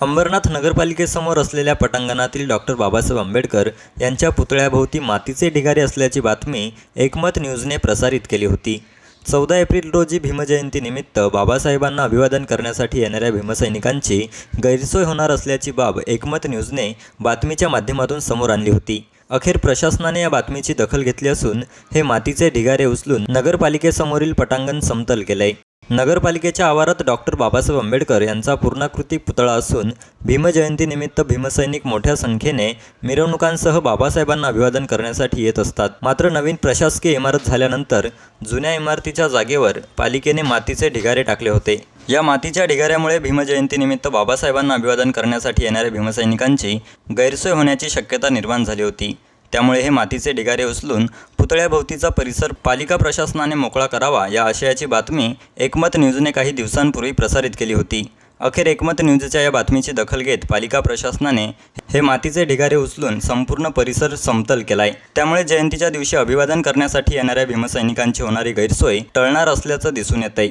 अंबरनाथ नगरपालिकेसमोर असलेल्या पटांगणातील डॉक्टर बाबासाहेब आंबेडकर यांच्या पुतळ्याभोवती मातीचे ढिगारे असल्याची बातमी एकमत न्यूजने प्रसारित केली होती. चौदा एप्रिल रोजी भीमजयंतीनिमित्त बाबासाहेबांना अभिवादन करण्यासाठी येणाऱ्या भीमसैनिकांची गैरसोय होणार असल्याची बाब एकमत न्यूजने बातमीच्या माध्यमातून समोर आणली होती. अखेर प्रशासनाने या बातमीची दखल घेतली असून हे मातीचे ढिगारे उचलून नगरपालिकेसमोरील पटांगण समतल केलंय. नगरपालिकेच्या आवारात डॉक्टर बाबासाहेब आंबेडकर यांचा पूर्णाकृती पुतळा असून भीमजयंतीनिमित्त भीमसैनिक मोठ्या संख्येने मिरवणुकांसह बाबासाहेबांना अभिवादन करण्यासाठी येत असतात. मात्र नवीन प्रशासकीय इमारत झाल्यानंतर जुन्या इमारतीच्या जागेवर पालिकेने मातीचे ढिगारे टाकले होते. या मातीच्या ढिगाऱ्यामुळे भीमजयंतीनिमित्त बाबासाहेबांना अभिवादन करण्यासाठी येणाऱ्या भीमसैनिकांची गैरसोय होण्याची शक्यता निर्माण झाली होती. त्यामुळे हे मातीचे ढिगारे उचलून पुतळ्याभोवतीचा परिसर पालिका प्रशासनाने मोकळा करावा या आशयाची बातमी एकमत न्यूजने काही दिवसांपूर्वी प्रसारित केली होती. अखेर एकमत न्यूजच्या या बातमीची दखल घेत पालिका प्रशासनाने हे मातीचे ढिगारे उचलून संपूर्ण परिसर समतल केलाय. त्यामुळे जयंतीच्या दिवशी अभिवादन करण्यासाठी येणाऱ्या भीमसैनिकांची होणारी गैरसोय टळणार असल्याचं दिसून येतंय.